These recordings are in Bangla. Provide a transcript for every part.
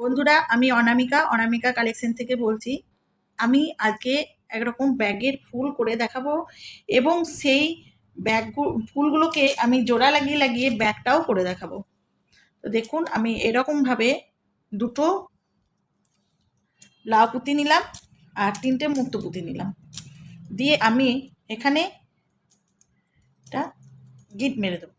বন্ধুরা, আমি অনামিকা অনামিকা কালেকশন থেকে বলছি, আমি আজকে একরকম ব্যাগের ফুল করে দেখাবো এবং সেই ব্যাগ ফুলগুলোকে আমি জোড়া লাগিয়ে লাগিয়ে ব্যাগটাও করে দেখাবো। তো দেখুন, আমি এরকমভাবে দুটো লাউ পুঁতি নিলাম আর তিনটে মুক্ত পুঁতি নিলাম। দিয়ে আমি এখানে একটা গিট মেরে দেবো।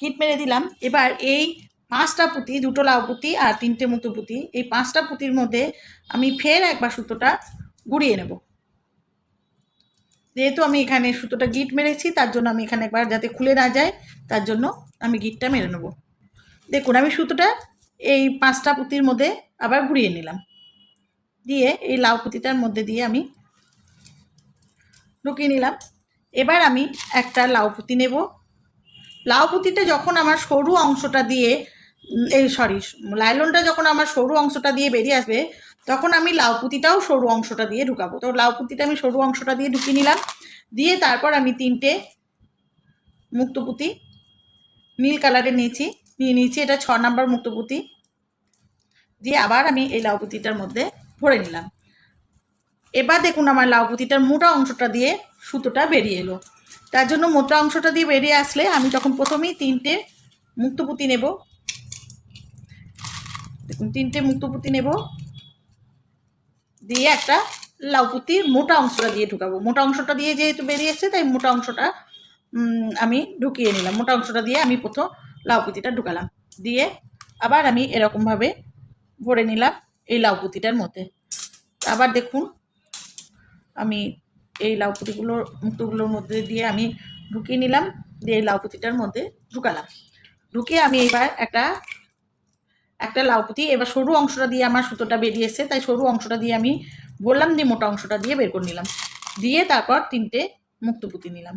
কিট মেরে দিলাম। এবার এই পাঁচটা পুঁতি, দুটো লাউ পুঁতি আর তিনটে মতো পুঁতি, এই পাঁচটা পুঁতির মধ্যে আমি ফের একবার সুতোটা গুড়িয়ে নেব। যেহেতু আমি এখানে সুতোটা গিট মেরেছি, তার জন্য আমি এখানে একবার যাতে খুলে না যায়, তার জন্য আমি গিটটা মেরে নেব। দেখুন, আমি সুতোটা এই পাঁচটা পুঁতির মধ্যে আবার ঘুরিয়ে নিলাম। দিয়ে এই লাউ পুঁতিটার মধ্যে দিয়ে আমি ঢুকিয়ে নিলাম। এবার আমি একটা লাউ পুঁতি নেব। লাউ পুঁতিটা যখন আমার সরু অংশটা দিয়ে, এই সরি লাইলনটা যখন আমার সরু অংশটা দিয়ে বেরিয়ে আসবে, তখন আমি লাউ পুঁতিটাও সরু অংশটা দিয়ে ঢুকাবো। তো লাউ পুঁতিটা আমি সরু অংশটা দিয়ে ঢুকিয়ে নিলাম। দিয়ে তারপর আমি তিনটে মুক্তপুঁতি নীল কালারে নিয়েছি, নিয়ে নিয়েছি এটা ছ নাম্বার মুক্তপুঁতি দিয়ে আবার আমি এই লাউ পুঁতিটার মধ্যে ভরে নিলাম। এবার দেখুন আমার লাউ পুঁতিটার মোটা অংশটা দিয়ে সুতোটা বেরিয়ে এলো। তার জন্য মোটা অংশটা দিয়ে বেরিয়ে আসলে আমি তখন প্রথমেই তিনটে মুক্তপুতি নেব, দেখুন, তিনটে মুক্তপুতি নেব, দিয়ে একটা লাউ পুঁতির মোটা অংশটা দিয়ে ঢুকাবো। মোটা অংশটা দিয়ে যেহেতু বেরিয়ে এসছে, তাই মোটা অংশটা আমি ঢুকিয়ে নিলাম। মোটা অংশটা দিয়ে আমি প্রথম লাউ পুঁতিটা ঢুকালাম। দিয়ে আবার আমি এরকমভাবে ভরে নিলাম এই লাউ পুঁতিটার মধ্যে। আবার দেখুন, আমি এই লাউ পুঁতিগুলোর মুক্তগুলোর মধ্যে দিয়ে আমি ঢুকিয়ে নিলাম, দিয়ে এই লাউপুতিটার মধ্যে ঢুকালাম। ঢুকিয়ে আমি এবার একটা একটা লাউপুতি এবার সরু অংশটা দিয়ে আমার সুতোটা বেরিয়ে এসছে তাই সরু অংশটা দিয়ে আমি বললাম দিয়ে মোটা অংশটা দিয়ে বের করে নিলাম। দিয়ে তারপর তিনটে মুক্ত পুঁতি নিলাম।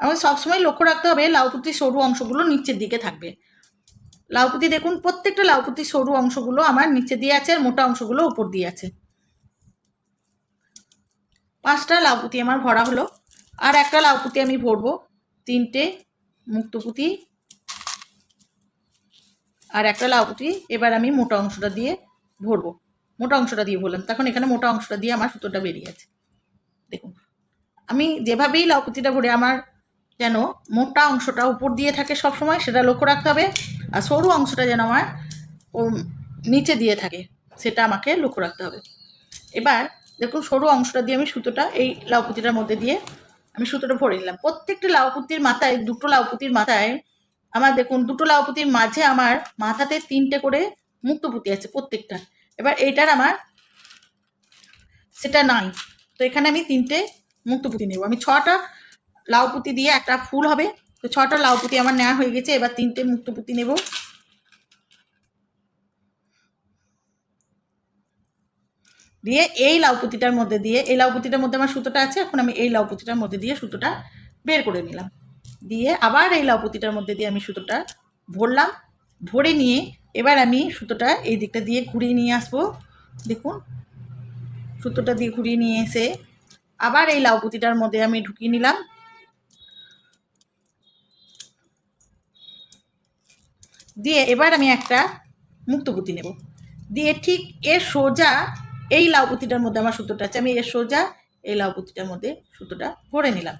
আমাকে সবসময় লক্ষ্য রাখতে হবে, লাউ পুঁতির সরু অংশগুলো নিচের দিকে থাকবে। লাউপুতি দেখুন, প্রত্যেকটা লাউপুতি সরু অংশগুলো আমার নিচে দিয়ে আছে আর মোটা অংশগুলো উপর দিয়ে আছে। পাঁচটা লাউপুতি আমার ভরা হলো। আর একটা লাউপুতি আমি ভরবো। তিনটে মুক্তপুতি। আর একটা লাউপুতি এবার আমি মোটা অংশটা দিয়ে ভরবো। মোটা অংশটা দিয়ে ভরলাম। তখন এখানে মোটা অংশটা দিয়ে আমার সুতোটা বেরিয়ে আছে। দেখুন, আমি যেভাবেই লাউপুতিটা ভরে আমার যেন মোটা অংশটা উপর দিয়ে থাকে সব সময় সেটা লক্ষ্য রাখতে হবে। আর সরু অংশটা যেন আমার নিচে দিয়ে থাকে, সেটা আমাকে লক্ষ্য রাখতে হবে। এবার দেখুন, সরু অংশটা দিয়ে আমি সুতোটা, এই লাউপুতিটার মধ্যে দিয়ে আমি সুতোটা ভরে নিলাম। প্রত্যেকটা লাউপুতির মাথায়, দুটো লাউপুতির মাথায় আমার দেখুন, দুটো লাউপুতির মাঝে আমার মাথাতে তিনটে করে মুক্তপুতি আছে প্রত্যেকটা। এবার এইটার আমার সেটা নাই। তো এখানে আমি তিনটে মুক্ত পুঁতি নেব। আমি ছটা লাউ পুঁতি দিয়ে একটা ফুল হবে। তো ছটা লাউ পুঁতি আমার নেওয়া হয়ে গেছে, এবার তিনটে মুক্ত পুঁতি নেব। দিয়ে এই লাউ পুঁতিটার মধ্যে দিয়ে, এই লাউ পুঁতিটার মধ্যে আমার সুতোটা আছে, এখন আমি এই লাউ পুঁতিটার মধ্যে দিয়ে সুতোটা বের করে নিলাম। দিয়ে আবার এই লাউ পুঁতিটার মধ্যে দিয়ে আমি সুতোটা ভরলাম, ভরে নিয়ে এবার আমি সুতোটা এই দিকটা দিয়ে ঘুরিয়ে নিয়ে আসব। দেখুন, সুতোটা দিয়ে ঘুরিয়ে নিয়ে এসে আবার এই লাউ পুঁতিটার মধ্যে আমি ঢুকিয়ে নিলাম। দিয়ে এবার আমি একটা মুক্তপুতি নেব। দিয়ে ঠিক এর সোজা এই লাউ পুঁতিটার মধ্যে আমার সুতোটা আছে, আমি এর সোজা এই লাউ পুঁতিটার মধ্যে সুতোটা ভরে নিলাম।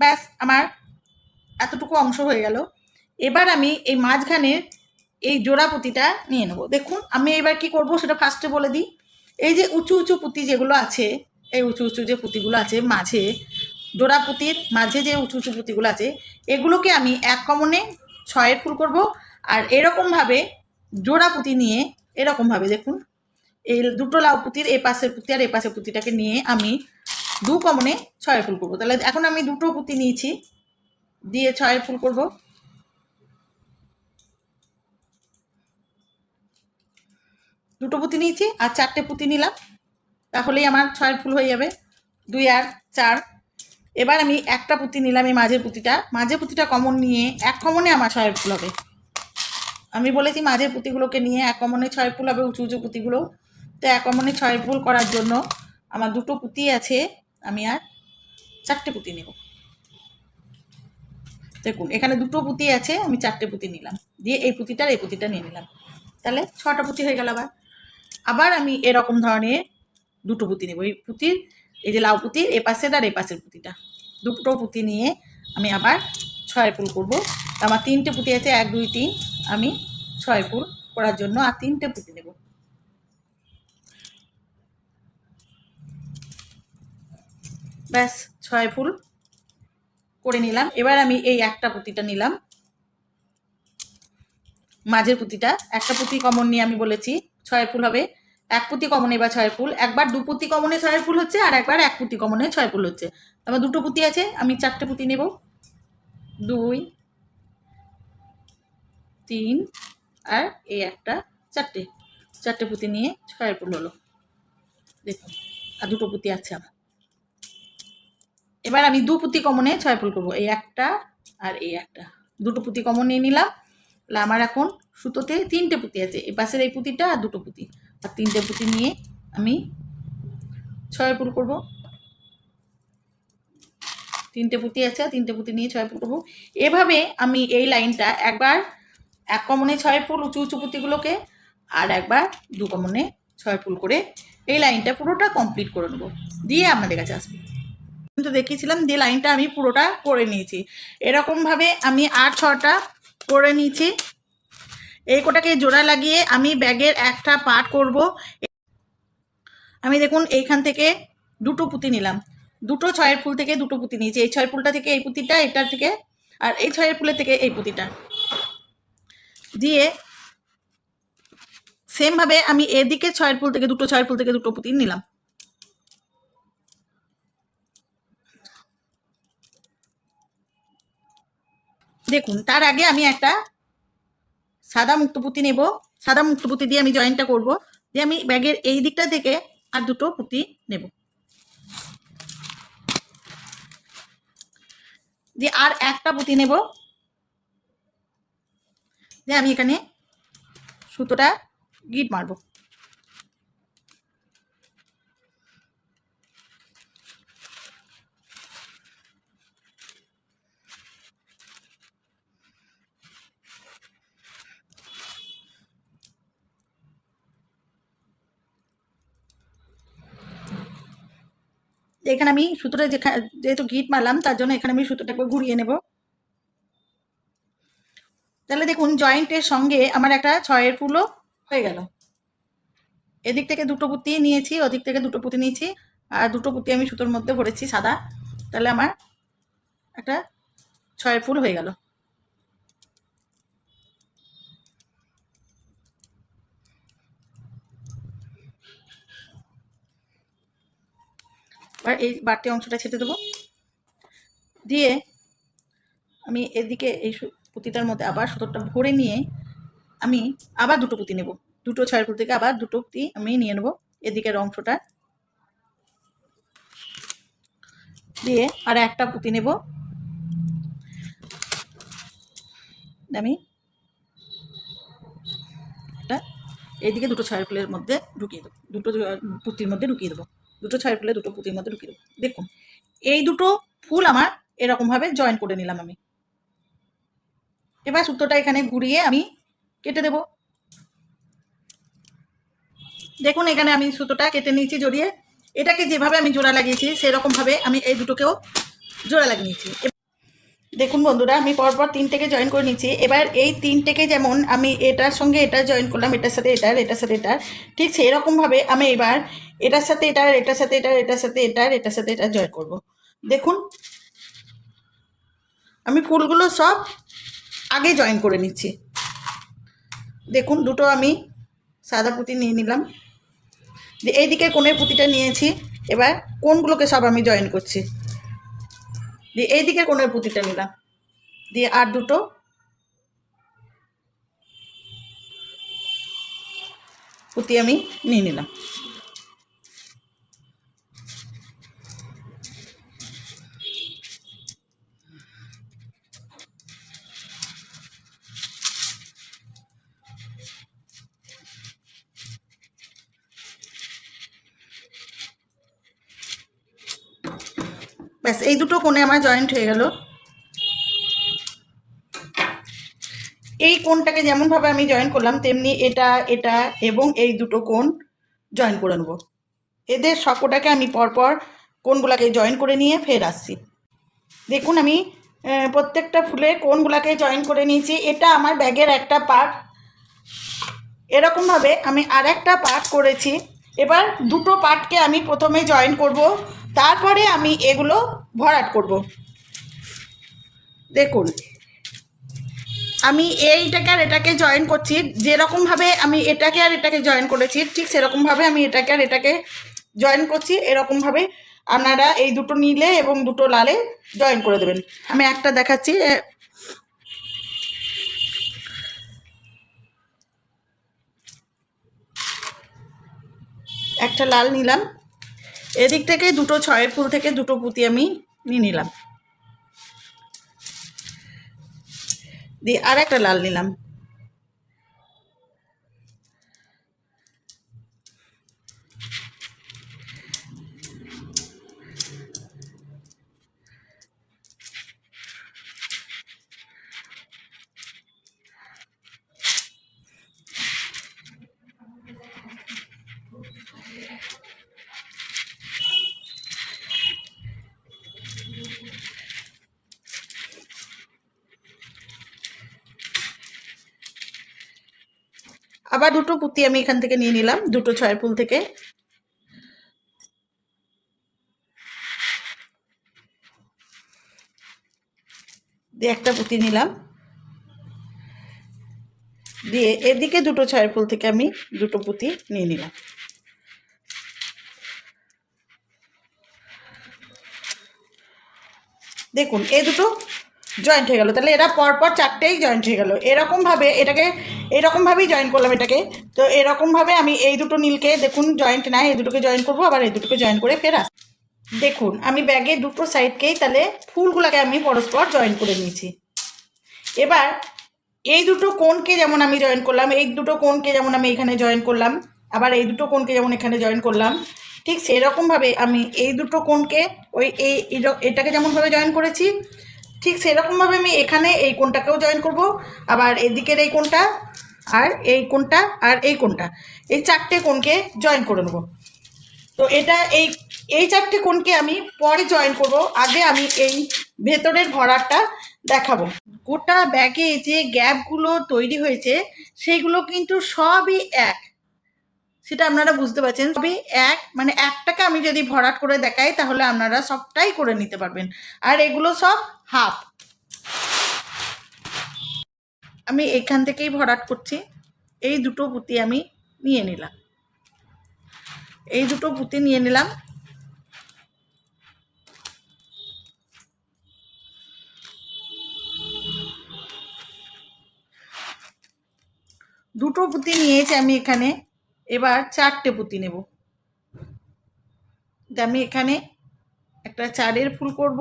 ব্যাস, আমার এতটুকু অংশ হয়ে গেল। এবার আমি এই মাঝখানের এই জোড়া পুঁতিটা নিয়ে নেব। দেখুন, আমি এবার কি করব সেটা ফার্স্টে বলে দিই। এই যে উঁচু উঁচু পুঁতি যেগুলো আছে, এই উঁচু উঁচু যে পুঁতিগুলো আছে মাঝে, জোড়া পুঁতির মাঝে যে উঁচু উঁচু পুঁতিগুলো আছে, এগুলোকে আমি এক কমনে ছয়ের ফুল করব। আর এরকমভাবে জোড়া পুঁতি নিয়ে এরকমভাবে দেখুন, এই দুটো লাউ পুঁতির এ পাশের পুঁতি আর এ পাশের পুঁতিটাকে নিয়ে আমি দু কমনে ছয় ফুল করব। তাহলে এখন আমি দুটো পুঁতি নিয়েছি, দিয়ে ছয়ের ফুল করব। দুটো পুঁতি নিয়েছি আর চারটে পুঁতি নিলাম, তাহলেই আমার ছয়ের ফুল হয়ে যাবে। দুই আর চার। এবার আমি একটা পুঁতি নিলাম এই মাঝের পুঁতিটা। মাঝের পুঁতিটা কমন নিয়ে এক কমনে আমার ছয়ের ফুল হবে। আমি বলেছি মাঝের পুঁতিগুলোকে নিয়ে এক অমনে ছয় ফুল হবে উঁচু উঁচু পুঁতিগুলো। তো এক অমনে ছয় ফুল করার জন্য আমার দুটো পুঁতি আছে, আমি আর চারটে পুঁতি নেব। দেখুন, এখানে দুটো পুঁতি আছে, আমি চারটে পুঁতি নিলাম। দিয়ে এই পুঁতিটার এই পুঁতিটা নিয়ে নিলাম। তাহলে ছটা পুঁতি হয়ে গেল আবার। আবার আমি এরকম ধরনের দুটো পুঁতি নেব। এই পুঁতির, এই যে লাউ পুঁতির, এ পাশের আর এ পাশের পুঁতিটা। দুটো পুঁতি নিয়ে আমি আবার ছয় ফুল করব। আমার তিনটে পুঁতি আছে, এক, দুই, তিন। আমি ছয় ফুল করার জন্য আর তিনটে পুঁতি নেব। ব্যাস, ছয় ফুল করে নিলাম। এবার আমি এই একটা পুঁতিটা নিলাম। মাঝের পুঁতিটা, একটা পুঁতি কমন নিয়ে আমি বলেছি, ছয় ফুল হবে। এক পুঁতি কমনে বা ছয় ফুল, একবার দু পুঁতি কমনে ছয় ফুল হচ্ছে আর একবার এক পুঁতি কমনে ছয় ফুল হচ্ছে। আমার দুটো পুঁতি আছে, আমি চারটে পুঁতি নেব। দুই তিন আর এই একটা চারটে। চারটে পুঁতি নিয়ে ছয় ফুল হলো। দেখুন, আর দুটো পুঁতি আছে আমার। এবার আমি দু পুঁতি কমনে ছয় ফুল করব, এই একটা আর এই একটা। দুটো পুঁতি কমন নিয়ে নিলাম, তাহলে আমার এখন সুতোতে তিনটে পুঁতি আছে, এই পাশের এই পুঁতিটা আর দুটো পুঁতি। আর তিনটে পুঁতি নিয়ে আমি ছয় ফুল করব। তিনটে পুঁতি আছে, আর তিনটে পুঁতি নিয়ে ছয় ফুল করব। এভাবে আমি এই লাইনটা একবার এক কমনে ছয় ফুল উঁচু উঁচু পুঁতিগুলোকে আর একবার দু কমনে ছয় ফুল করে এই লাইনটা পুরোটা কমপ্লিট করে নেব। দিয়ে আপনাদের কাছে আসব। কিন্তু দেখিয়েছিলাম যে লাইনটা আমি পুরোটা করে নিয়েছি। এরকমভাবে আমি আর ছটা করে নিয়েছি। এই কোটাকে জোড়া লাগিয়ে আমি ব্যাগের একটা পার্ট করব। আমি দেখুন এইখান থেকে দুটো পুঁতি নিলাম। দুটো ছয়ের ফুল থেকে দুটো পুঁতি নিয়েছি। এই ছয় ফুলটা থেকে এই পুঁতিটা এটার থেকে, আর এই ছয়ের ফুলের থেকে এই পুঁতিটা। দিয়ে সেমভাবে আমি এদিকে ছয়ের ফুল থেকে দুটো ছয়ের ফুল থেকে দুটো পুঁতি নিলাম। দেখুন, তার আগে আমি একটা সাদা মুক্তপুতি নেব। সাদা মুক্তপুতি দিয়ে আমি জয়েন্টটা করব। দিয়ে আমি ব্যাগের এই দিকটা থেকে আর দুটো পুঁতি নেব। দিয়ে আর একটা পুঁতি নেব। দিয়ে আমি এখানে সুতোটা গিট মারবো। এখানে আমি সুতোটা যেখানে যেহেতু গিট মারলাম, তার জন্য এখানে আমি সুতোটা একবার ঘুরিয়ে নেব। দেখুন জয়েন্টের সঙ্গে আমার একটা ছয়ের ফুলও হয়ে গেল। এদিক থেকে দুটো পুঁতি নিয়েছি, ওদিক থেকে দুটো পুঁতি নিয়েছি, আর দুটো পুঁতি আমি সুতোর মধ্যে ভরেছি সাদা। তাহলে আমার একটা ছয়ের ফুল হয়ে গেল। এবার এই বাড়তি অংশটা ছেটে দেবো। দিয়ে আমি এদিকে এই পুঁতিটার মধ্যে আবার সুতোটা ভরে নিয়ে আমি আবার দুটো পুঁতি নেব। দুটো ছয়ের ফুল থেকে আবার দুটো পুঁতি আমি নিয়ে নেব এদিকের অংশটা। দিয়ে আর একটা পুঁতি নেব। আমি এইদিকে দুটো ছয়ের ফুলের মধ্যে ঢুকিয়ে দেবো। দুটো পুঁতির মধ্যে ঢুকিয়ে দেবো। দুটো ছয়ের ফুলে দুটো পুঁতির মধ্যে ঢুকিয়ে দেবো। দেখুন, এই দুটো ফুল আমার এরকমভাবে জয়েন করে নিলাম আমি। এবার সুতোটা এখানে ঘুরিয়ে আমি কেটে দেব। দেখুন, এখানে আমি সুতোটা কেটে নিয়েছি জড়িয়ে। এটাকে যেভাবে আমি জোড়া লাগিয়েছি, সেরকমভাবে আমি এই দুটোকেও জোড়া লাগিয়ে নিয়েছি। দেখুন বন্ধুরা, আমি পরপর তিনটেকে জয়েন করে নিচ্ছি এবার এই তিনটেকে যেমন আমি এটার সঙ্গে এটা জয়েন করলাম, এটার সাথে এটার এটার সাথে এটার, ঠিক সেরকমভাবে আমি এবার এটার সাথে এটার এটার সাথে এটার এটার সাথে এটার এটার সাথে এটা জয়েন করব। দেখুন, আমি ফুলগুলো সব আগে জয়েন করে নিচ্ছি। দেখুন, দুটো আমি সাদা পুঁতি নিয়ে নিলাম। দিয়ে এইদিকে কোণের পুঁতিটা নিয়েছি, এবার কোনগুলোকে সব আমি জয়েন করছি। দিয়ে এইদিকে কোণের পুঁতিটা নিলাম। দিয়ে আর দুটো পুঁতি আমি নিয়ে নিলাম। ব্যাস, এই দুটো কোণে আমার জয়েন্ট হয়ে গেল। এই কোণটাকে যেমনভাবে আমি জয়েন করলাম, তেমনি এটা এটা এবং এই দুটো কোণ জয়েন করে নেব। এদের সবকটাকে আমি পরপর কোণগুলাকে জয়েন করে নিয়ে ফের আসছি। দেখুন আমি প্রত্যেকটা ফুলে কোণগুলাকে জয়েন করে নিয়েছি। এটা আমার ব্যাগের একটা পার্ট এরকমভাবে আমি আর একটা পার্ট করেছি। এবার দুটো পার্টকে আমি প্রথমে জয়েন করব। তারপরে আমি এগুলো ভরাট করব। দেখুন, আমি এইটাকে আর এটাকে জয়েন করছি। যেরকমভাবে আমি এটাকে আর এটাকে জয়েন করেছি, ঠিক সেরকমভাবে আমি এটাকে আর এটাকে জয়েন করছি। এরকমভাবে আপনারা এই দুটো নীলে এবং দুটো লালে জয়েন করে দেবেন। আমি একটা দেখাচ্ছি একটা লাল নিলাম। এদিক থেকে দুটো ছয়ের ফুল থেকে দুটো পুঁতি আমি নিয়ে নিলাম। দিয়ে আর একটা লাল নিলাম। আবার দুটো পুঁতি আমি এখান থেকে নিয়ে নিলাম, দুটো ছয়ের ফুল থেকে। দিয়ে একটা পুঁতি নিলাম। দিয়ে এদিকে দুটো ছয়ের ফুল থেকে আমি দুটো পুঁতি নিয়ে নিলাম। দেখুন এই দুটো জয়েন্ট হয়ে গেল। তাহলে এরা পরপর চারটেই জয়েন্ট হয়ে গেল। এরকমভাবে এটাকে এরকমভাবেই জয়েন করলাম এটাকে। তো এরকমভাবে আমি এই দুটো নীলকে, দেখুন জয়েন্ট নাই এই দুটোকে জয়েন করব, আবার এই দুটোকে জয়েন করে ফের দেখুন, আমি ব্যাগে দুটো সাইডকেই তাহলে ফুলগুলোকে আমি পরস্পর জয়েন করে নিয়েছি। এবার এই দুটো কোণকে যেমন আমি জয়েন করলাম, এই দুটো কোণকে যেমন আমি এখানে জয়েন করলাম, আবার এই দুটো কোণকে যেমন এখানে জয়েন করলাম, ঠিক সেরকমভাবে আমি এই দুটো কোণকে ওই এই এটাকে যেমনভাবে জয়েন করেছি ঠিক সেরকমভাবে আমি এখানে এই কোনটাকেও জয়েন করব, আবার এদিকের এই কোনটা আর এই কোনটা আর এই কোনটা এই চারটে কোনকে জয়েন করে নেব। তো এটা এই এই চারটে কোনকে আমি পরে জয়েন করব, আগে আমি এই ভেতরের ভরাটা দেখাবো। গোটা ব্যাগে যে গ্যাপগুলো তৈরি হয়েছে সেইগুলো কিন্তু সবই এক। সেটা আপনারা বুঝতে পারছেন। সবই এক মানে একটাকে আমি যদি ভরাট করে দেখাই, তাহলে আপনারা সবটাই করে নিতে পারবেন। আর এগুলো সব হাফ। আমি এখান থেকেই ভরাট করছি। এই দুটো পুঁতি আমি নিয়ে নিলাম। এই দুটো পুঁতি নিয়ে নিলাম। দুটো পুঁতি নিয়েছি আমি এখানে। এবার চারটে পুঁতি নেব। আমি এখানে একটা চারের ফুল করব।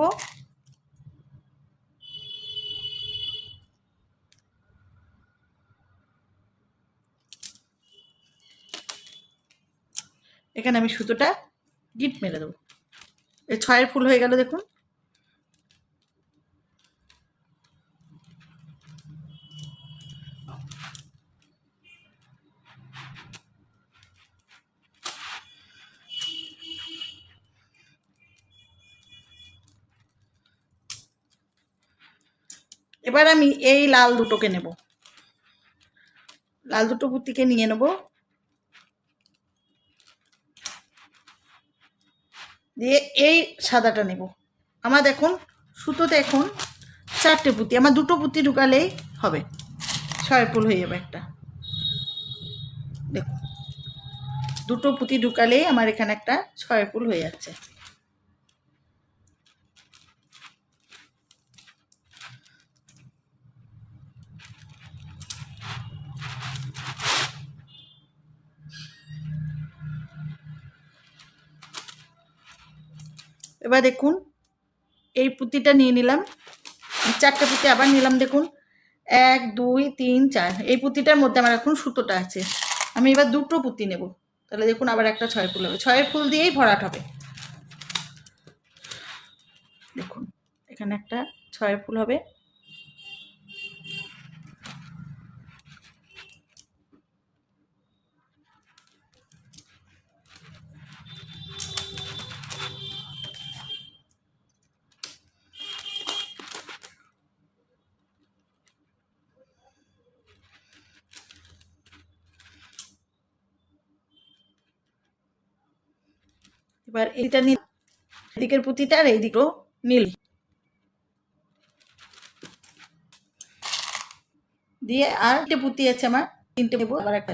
এখানে আমি সুতোটা গিট মেরে দেবো। এই ছয়ের ফুল হয়ে গেল দেখুন। এবার আমি এই লাল দুটোকে নেব। লাল দুটো পুঁতিকে নিয়ে নেব। দিয়ে এই সাদাটা নেব। আমার দেখুন, সুতোতে এখন চারটে পুঁতি আমার দুটো পুঁতি ঢুকালেই হবে। ছয় ফুল হয়ে যাবে একটা। দেখুন, দুটো পুঁতি ঢুকালেই আমার এখানে একটা ছয় ফুল হয়ে যাচ্ছে। এবার দেখুন, এই পুঁতিটা নিয়ে নিলাম। চারটে পুঁতি আবার নিলাম, দেখুন। এক, দুই, তিন, চার। এই পুঁতিটার মধ্যে আমার এখন সুতোটা আছে। আমি এবার দুটো পুঁতি নেব। তাহলে দেখুন আবার একটা ছয় ফুল হবে। ছয় ফুল দিয়েই ভরাট হবে। দেখুন, এখানে একটা ছয় ফুল হবে। এবার এইটা নীল, এদিকের পুঁতিটা আর এইদিকেও নীল। দিয়ে আর তিনটে পুঁতি আছে আমার, তিনটে নেব, আবার একটা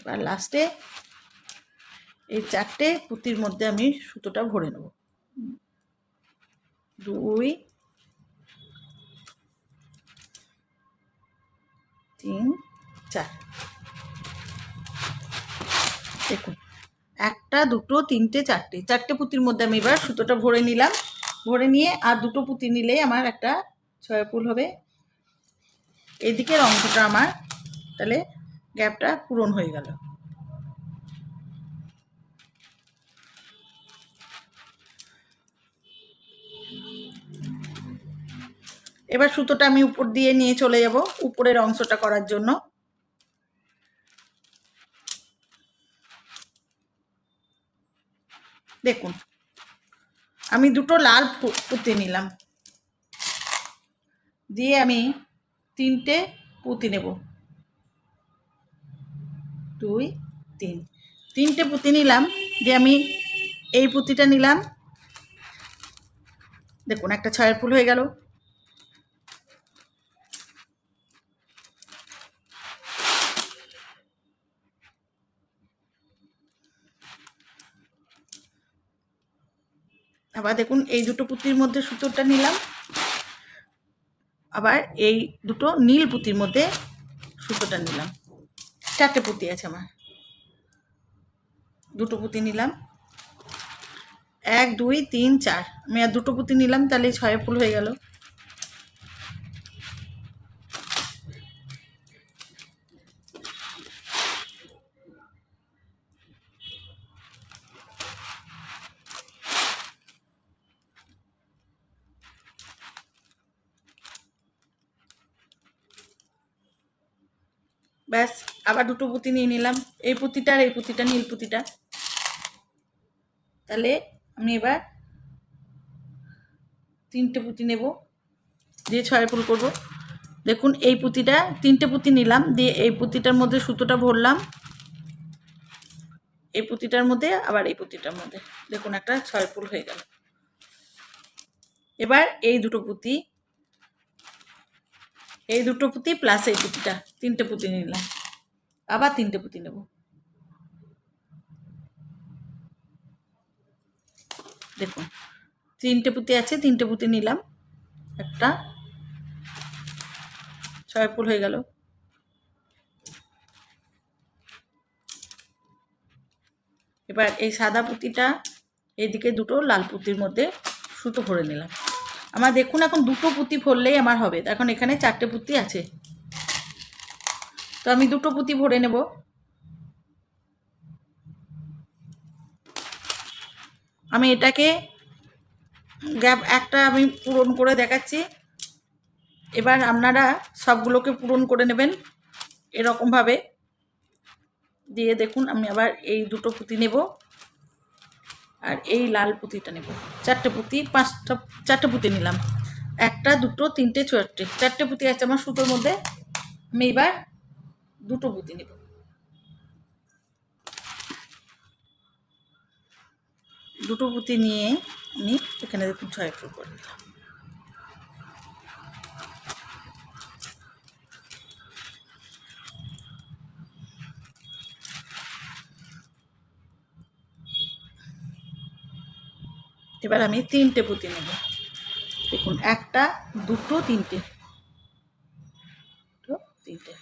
এবার লাস্টে এই চারটে পুঁতির মধ্যে আমি সুতোটা ভরে নেব। দুই, তিন, চার। দেখুন, একটা, দুটো, তিনটে, চারটে। চারটে পুঁতির মধ্যে আমি এবার সুতোটা ভরে নিলাম। ভরে নিয়ে আর দুটো পুঁতি নিলেই আমার একটা ছয় ফুল হবে। এদিকের অংশটা আমার, তাহলে গ্যাপটা পূরণ হয়ে গেল। এবার সুতোটা আমি উপর দিয়ে নিয়ে চলে যাব, উপরের অংশটা করার জন্য। দেখুন, আমি দুটো লাল পুঁতি নিলাম। দিয়ে আমি তিনটে পুঁতি নেব। দুই, তিন। তিনটে পুঁতি নিলাম, দিয়ে আমি এই পুঁতিটা নিলাম। দেখুন, একটা ছয়ের ফুল হয়ে গেল। আবার দেখুন এই দুটো পুঁতির মধ্যে সুতোটা নিলাম। আবার এই দুটো নীল পুঁতির মধ্যে সুতোটা নিলাম। চারটে পুঁতি আছে আমার। দুটো পুঁতি নিলাম। এক, দুই, তিন, চার। আমি আর দুটো পুঁতি নিলাম, তাহলে ছয় ফুল হয়ে গেল। ব্যাস, আবার দুটো পুঁতি নিয়ে নিলাম। এই পুঁতিটা আর এই পুঁতিটা, নীল পুঁতিটা। তাহলে আমি এবার তিনটে পুঁতি নেব। দিয়ে ছয় ফুল করব। দেখুন, এই পুঁতিটা, তিনটে পুঁতি নিলাম। দিয়ে এই পুঁতিটার মধ্যে সুতোটা ভরলাম। এই পুঁতিটার মধ্যে, আবার এই পুঁতিটার মধ্যে। দেখুন, একটা ছয় ফুল হয়ে গেল। এবার এই দুটো পুঁতি এই দুটো পুঁতি প্লাস এই পুঁতিটা। তিনটে পুঁতি নিলাম। আবার তিনটে পুঁতি নেব। দেখুন, তিনটে পুঁতি আছে, তিনটে পুঁতি নিলাম। একটা। ছয় ফুল হয়ে গেল। এবার এই সাদা পুঁতিটা, এইদিকে দুটো লাল পুঁতির মধ্যে সুতো ভরে নিলাম। আমার দেখুন এখন দুটো পুঁতি ভরলেই আমার হবে। এখন এখানে চারটে পুঁতি আছে। তো আমি দুটো পুঁতি ভরে নেব। আমি এটাকে গ্যাপ একটা আমি পূরণ করে দেখাচ্ছি। এবার আপনারা সবগুলোকে পূরণ করে নেবেন এরকমভাবে। দিয়ে দেখুন আমি আবার এই দুটো পুঁতি নেব। আর এই লাল পুঁতিটা নেব। চারটে পুঁতি, পাঁচটা, চারটে পুঁতি নিলাম। একটা, দুটো, তিনটে চারটে চারটে পুঁতি আছে আমার সুতোর মধ্যে। আমি এবার দুটো পুঁতি নেব। দুটো পুঁতি নিয়ে আমি এখানে দেখুন ছয় ফুল করে নিলাম এবার আমি তিনটে পুঁতি নেব। দেখুন, একটা, দুটো, তিনটে। তিনটে।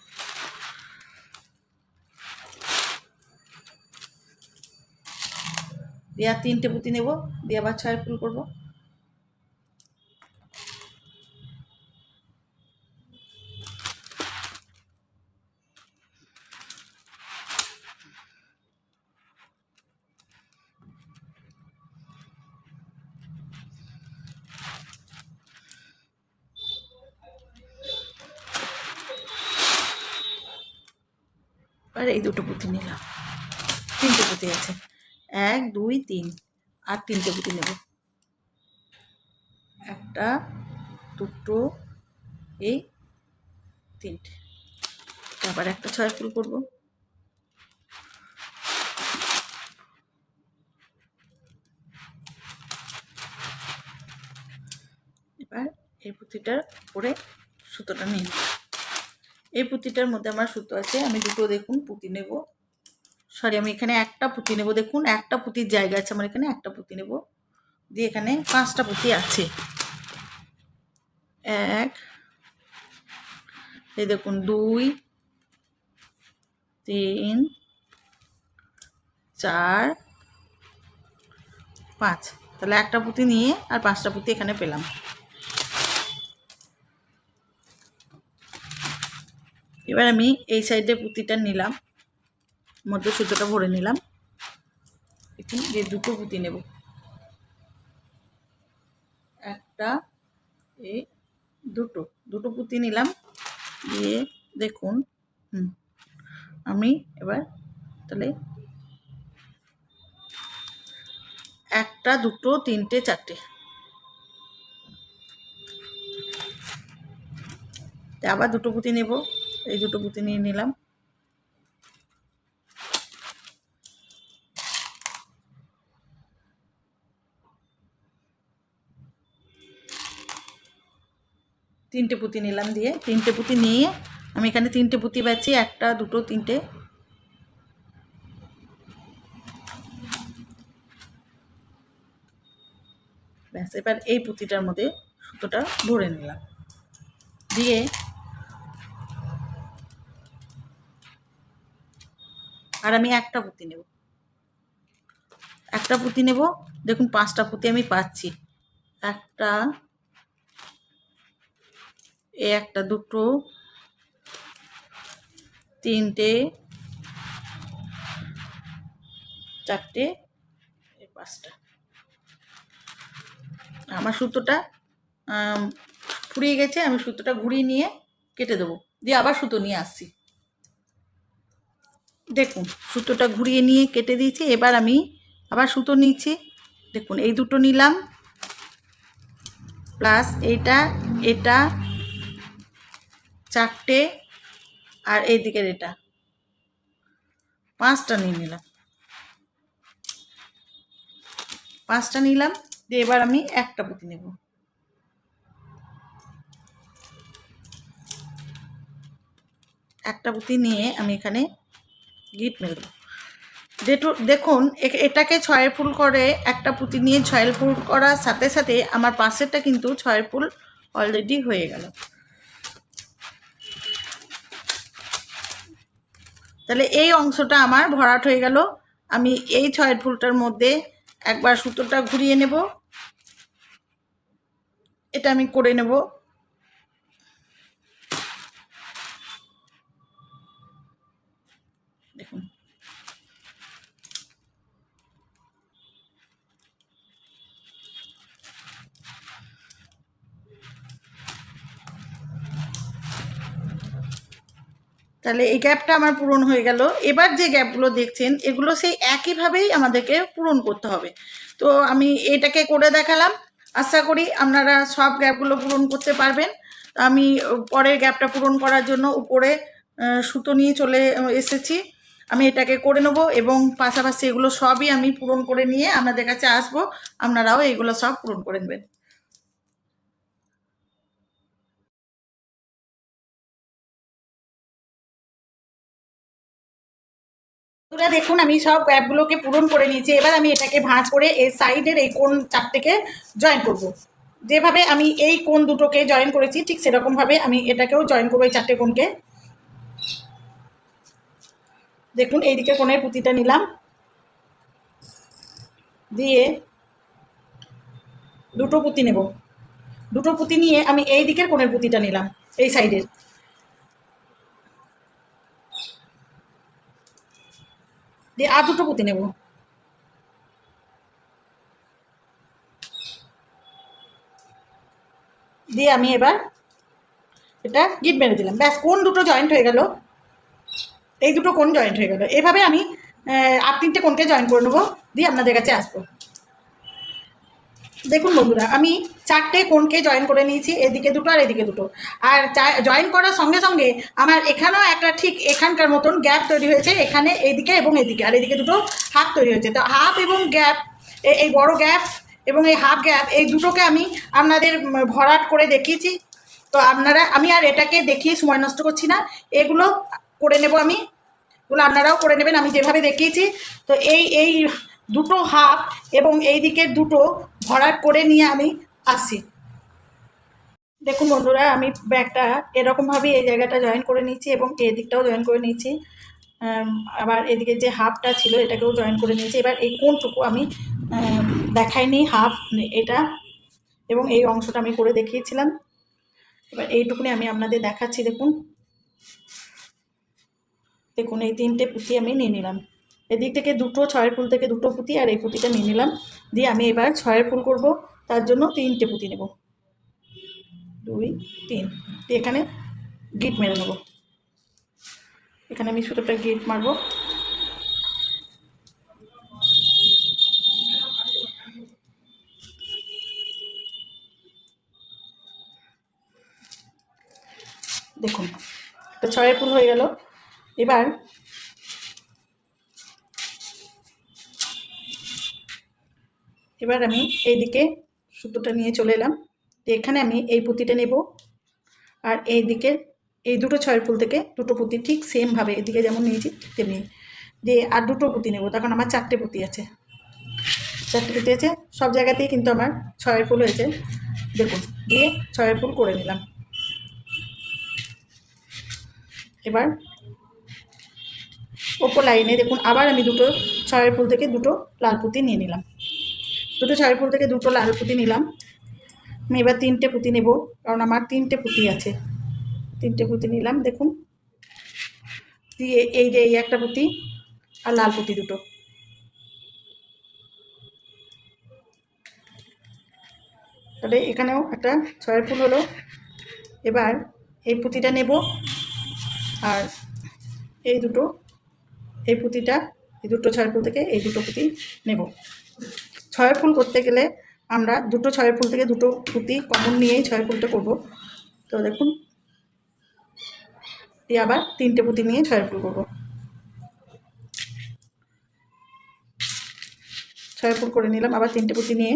দিয়ে তিনটে পুঁতি নেব দিয়ে আবার ছয় ফুল করব আর এই দুটো পুঁতি নিলাম তিনটে পুঁতি আছে এক দুই তিন, আর তিনটে পুঁতি নেব। একটা, দুটো, এই তিনটে। আবার একটা ছয় ফুল করব। এবার এই পুঁতিটার উপরে সুতোটা নিয়ে। এই পুঁতিটার মধ্যে আমার সুতো আছে, আমি দুটো দেখুন পুঁতি নেব। সরি আমি এখানে একটা পুঁতি নেব। দেখুন, একটা পুঁতির জায়গা আছে আমার এখানে, একটা পুঁতি নেব। দিয়ে এখানে পাঁচটা পুঁতি আছে। এক, এই দেখুন, দুই, তিন, চার, পাঁচ। তাহলে একটা পুঁতি নিয়ে আর পাঁচটা পুঁতি এখানে পেলাম। এবার আমি এই সাইডে পুঁতিটা নিলাম। মধ্যে সুতোটা ভরে নিলাম। দেখুন যে দুটো পুঁতি নেব। একটা এই দুটো। দুটো পুঁতি নিলাম। দিয়ে দেখুন, হুম, আমি এবার তাহলে একটা, দুটো, তিনটে, চারটে। আবার দুটো পুঁতি নেব। এই দুটো পুঁতি নিয়ে নিলাম। তিনটে পুঁতি নিলাম দিয়ে। তিনটে পুঁতি নিয়ে আমি এখানে তিনটে পুঁতি পাচ্ছি একটা, দুটো, তিনটে। ব্যাস, এবার এই পুঁতিটার মধ্যে সুতোটা ভরে নিলাম। দিয়ে আর আমি একটা পুঁতি নেব। একটা পুঁতি নেব। দেখুন, পাঁচটা পুঁতি আমি পাচ্ছি। একটা একটা, দুটো, তিনটে, চারটে পাঁচটা। আমার সুতোটা ফুরিয়ে গেছে, আমি সুতোটা ঘুরিয়ে নিয়ে কেটে দেবো। দিয়ে আবার সুতো নিয়ে আসছি। দেখুন, সুতোটা ঘুরিয়ে নিয়ে কেটে দিয়েছি, এবার আমি আবার সুতো নিচ্ছি। দেখুন, এই দুটো নিলাম, প্লাস এইটা, এটা চারটে আর এই দিকের এটা পাঁচটা নিয়ে নিলাম। পাঁচটা নিলাম, দিয়ে এবার আমি একটা পুঁতি নেব। একটা পুঁতি নিয়ে আমি এখানে গিট মেরে দেবো। দেখুন এটাকে ছয়ের ফুল করে, একটা পুঁতি নিয়ে ছয়ের ফুল করার সাথে সাথে আমার পাশেরটা কিন্তু ছয়ের ফুল অলরেডি হয়ে গেল। তাহলে এই অংশটা আমার ভরাট হয়ে গেল। আমি এই ছয়ের ফুলটার মধ্যে একবার সুতোটা ঘুরিয়ে নেব। এটা আমি করে নেব দেখুন তাহলে এই গ্যাপটা আমার পূরণ হয়ে গেল। এবার যে গ্যাপগুলো দেখছেন, এগুলো সেই একইভাবেই আমাদেরকে পূরণ করতে হবে। তো আমি এটাকে করে দেখালাম। আশা করি আপনারা সব গ্যাপগুলো পূরণ করতে পারবেন। আমি পরের গ্যাপটা পূরণ করার জন্য উপরে সুতো নিয়ে চলে এসেছি। আমি এটাকে করে নেব এবং পাশাপাশি এগুলো সবই আমি পূরণ করে নিয়ে আপনাদের কাছে আসব। আপনারাও এগুলো সব পূরণ করে নেবেন। বন্ধুরা দেখুন, আমি সব গ্যাপগুলোকে পূরণ করে নিয়েছি। এবার আমি এটাকে ভাঁজ করে এই সাইডের এই কোন চারটেকে জয়েন করব। যেভাবে আমি এই কোন দুটোকে জয়েন করেছি, ঠিক সেরকমভাবে আমি এটাকেও জয়েন করব এই চারটে কোণকে দেখুন এই দিকে কোণের পুঁতিটা নিলাম। দিয়ে দুটো পুঁতি নেব। দুটো পুঁতি নিয়ে আমি এই দিকের কোণের পুঁতিটা নিলাম, এই সাইডের। দিয়ে আর দুটো পুঁতে নেব। দিয়ে আমি এবার এটা গিট মেরে দিলাম। ব্যাস, কোন দুটো জয়েন্ট হয়ে গেল? এই দুটো কোন জয়েন্ট হয়ে গেল? এভাবে আমি আর তিনটে কোনকে জয়েন করে নেব? দিয়ে আপনাদের কাছে আসব। দেখুন বন্ধুরা, আমি চারটে কোণকে জয়েন করে নিয়েছি, এদিকে দুটো আর এদিকে দুটো। আর জয়েন করার সঙ্গে সঙ্গে আমার এখানেও একটা ঠিক এখানকার মতন গ্যাপ তৈরি হয়েছে, এখানে এইদিকে এবং এদিকে, আর এদিকে দুটো হাফ তৈরি হয়েছে। তো হাফ এবং গ্যাপ এই বড় গ্যাপ এবং এই হাফ গ্যাপ এই দুটোকে আমি আপনাদের ভরাট করে দেখিয়েছি। তো আপনারা, আমি আর এটাকে দেখিয়ে সময় নষ্ট করছি না, এগুলো করে নেব আমি। এগুলো আপনারাও করে নেবেন, আমি যেভাবে দেখিয়েছি। তো এই এই দুটো হাফ এবং এই দিকের দুটো ভরাট করে নিয়ে আমি আসি। দেখুন বন্ধুরা, আমি ব্যাগটা এরকমভাবে এই জায়গাটা জয়েন করে নিয়েছি এবং এই দিকটাও জয়েন করে নিয়েছি। আবার এদিকে যে হাফটা ছিল, এটাকেও জয়েন করে নিয়েছি। এবার এই কোনটুকু আমি দেখাইনি হাফ এটা এবং এই অংশটা আমি করে দেখিয়েছিলাম। এবার এইটুকুনি আমি আপনাদের দেখাচ্ছি, দেখুন। দেখুন, এই তিনটে পুঁতি আমি নিয়ে নিলাম। এদিক থেকে দুটো ছয়ের ফুল থেকে দুটো পুঁতি আর এই পুঁতিটা নিয়ে নিলাম। দিয়ে আমি এবার ছয়ের ফুল করব। তার জন্য তিনটে পুঁতি নেব। দুই, তিন। দিয়ে এখানে গিট মেরে নেব। এখানে আমি সুতোটা গিট মারবো। দেখুন ছয়ের ফুল হয়ে গেল। এবার এবার আমি এইদিকে সুতোটা নিয়ে চলে এলাম। এখানে আমি এই পুঁতিটা নেব আর এই দিকে এই দুটো ছয়ের ফুল থেকে দুটো পুঁতি ঠিক সেমভাবে এদিকে যেমন নিয়েছি তেমনি। দিয়ে আর দুটো পুঁতি নেব তখন আমার চারটে পুঁতি আছে। চারটে পুঁতি আছে, সব জায়গাতেই কিন্তু আমার ছয়ের ফুল হয়েছে। দেখুন দিয়ে ছয়ের ফুল করে নিলাম। এবার ওপর লাইনে দেখুন, আবার আমি দুটো ছয়ের ফুল থেকে দুটো লাল পুঁতি নিয়ে নিলাম। দুটো ছয়ের ফুল থেকে দুটো লাল পুঁতি নিলাম। আমি এবার তিনটে পুঁতি নেব, কারণ আমার তিনটে পুঁতি আছে। তিনটে পুঁতি নিলাম, দেখুন। দিয়ে এই যে এই একটা পুঁতি আর লাল পুঁতি দুটো। তাহলে এখানেও একটা ছয়ের ফুল হলো। এবার এই পুঁতিটা নেব আর এই দুটো, এই পুঁতিটা, এই দুটো ছয়ের ফুল থেকে এই দুটো পুঁতি নেব। ছয়ের ফুল করতে গেলে আমরা দুটো ছয়ের ফুল থেকে দুটো পুঁতি কমন নিয়েই ছয়ের ফুলটা করব। তো দেখুন, দিয়ে আবার তিনটে পুঁতি নিয়ে ছয়ের ফুল করব। ছয়ের ফুল করে নিলাম, আবার তিনটে পুঁতি নিয়ে।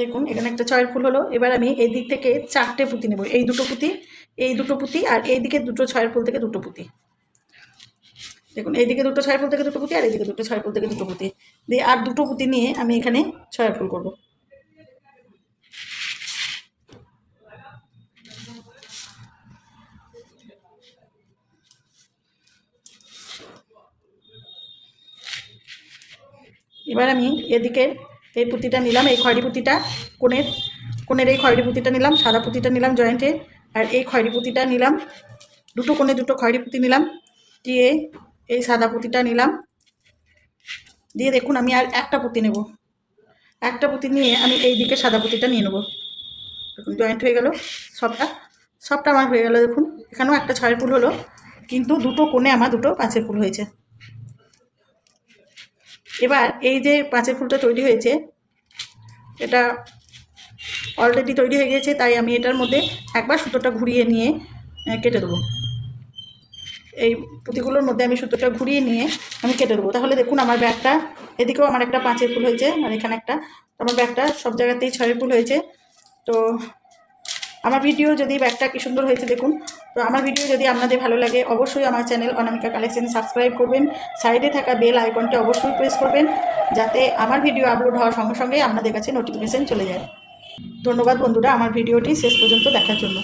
দেখুন, এখানে একটা ছয়ের ফুল হলো। এবার আমি এই দিক থেকে চারটে পুঁতি নেব, এই দুটো পুঁতি, এই দুটো পুঁতি, আর এই দিকে দুটো ছয়ের ফুল থেকে দুটো পুঁতি। দেখুন, এইদিকে দুটো ছয়ের ফুল থেকে দুটো পুঁতি আর এইদিকে দুটো ছয়ের ফুল থেকে দুটো পুঁতি। দিয়ে আর দুটো পুঁতি নিয়ে আমি এখানে ছয়ের ফুল করব। এবার আমি এদিকে এই পুঁতিটা নিলাম, এই খয়রি পুঁতিটা কোণের কোণের এই খয়রি পুঁতিটা নিলাম, সাদা পুঁতিটা নিলাম জয়েন্টের আর এই খয়রি পুঁতিটা নিলাম, দুটো কোণে দুটো খয়রি পুঁতি নিলাম, দিয়ে এই সাদা পুঁতিটা নিলাম। দিয়ে দেখুন, আমি আর একটা পুঁতি নেব। একটা পুঁতি নিয়ে আমি এই দিকে সাদা পুঁতিটা নিয়ে নেব। দেখুন জয়েন্ট হয়ে গেল সবটা। সবটা আমার হয়ে গেল, দেখুন। এখানেও একটা ছয়ের ফুল হলো, কিন্তু দুটো কোণে আমার দুটো পাঁচের ফুল হয়েছে। এবার এই যে পাঁচের ফুলটা তৈরি হয়েছে, এটা অলরেডি তৈরি হয়ে গেছে তাই আমি এটার মধ্যে একবার সুতোটা ঘুরিয়ে নিয়ে কেটে দেবো। এই পুঁতিগুলোর মধ্যে আমি সুতোটা ঘুরিয়ে নিয়ে আমি কেটে দেবো। তাহলে দেখুন আমার ব্যাগটা, এদিকেও আমার একটা পাঁচের ফুল হয়েছে আর এখানে একটা। আমার ব্যাগটা সব জায়গাতেই ছয়ের ফুল হয়েছে। তো আমার ভিডিও যদি ব্যাগটা কি সুন্দর হয়েছে দেখুন। তো আমার ভিডিও যদি আপনাদের ভালো লাগে, অবশ্যই আমার চ্যানেল অনামিকা কালেকশন সাবস্ক্রাইব করবেন। সাইডে থাকা বেল আইকনটা অবশ্যই প্রেস করবেন, যাতে আমার ভিডিও আপলোড হওয়ার সঙ্গে সঙ্গে আপনাদের কাছে নোটিফিকেশান চলে যায়। ধন্যবাদ বন্ধুরা, আমার ভিডিওটি শেষ পর্যন্ত দেখার জন্য।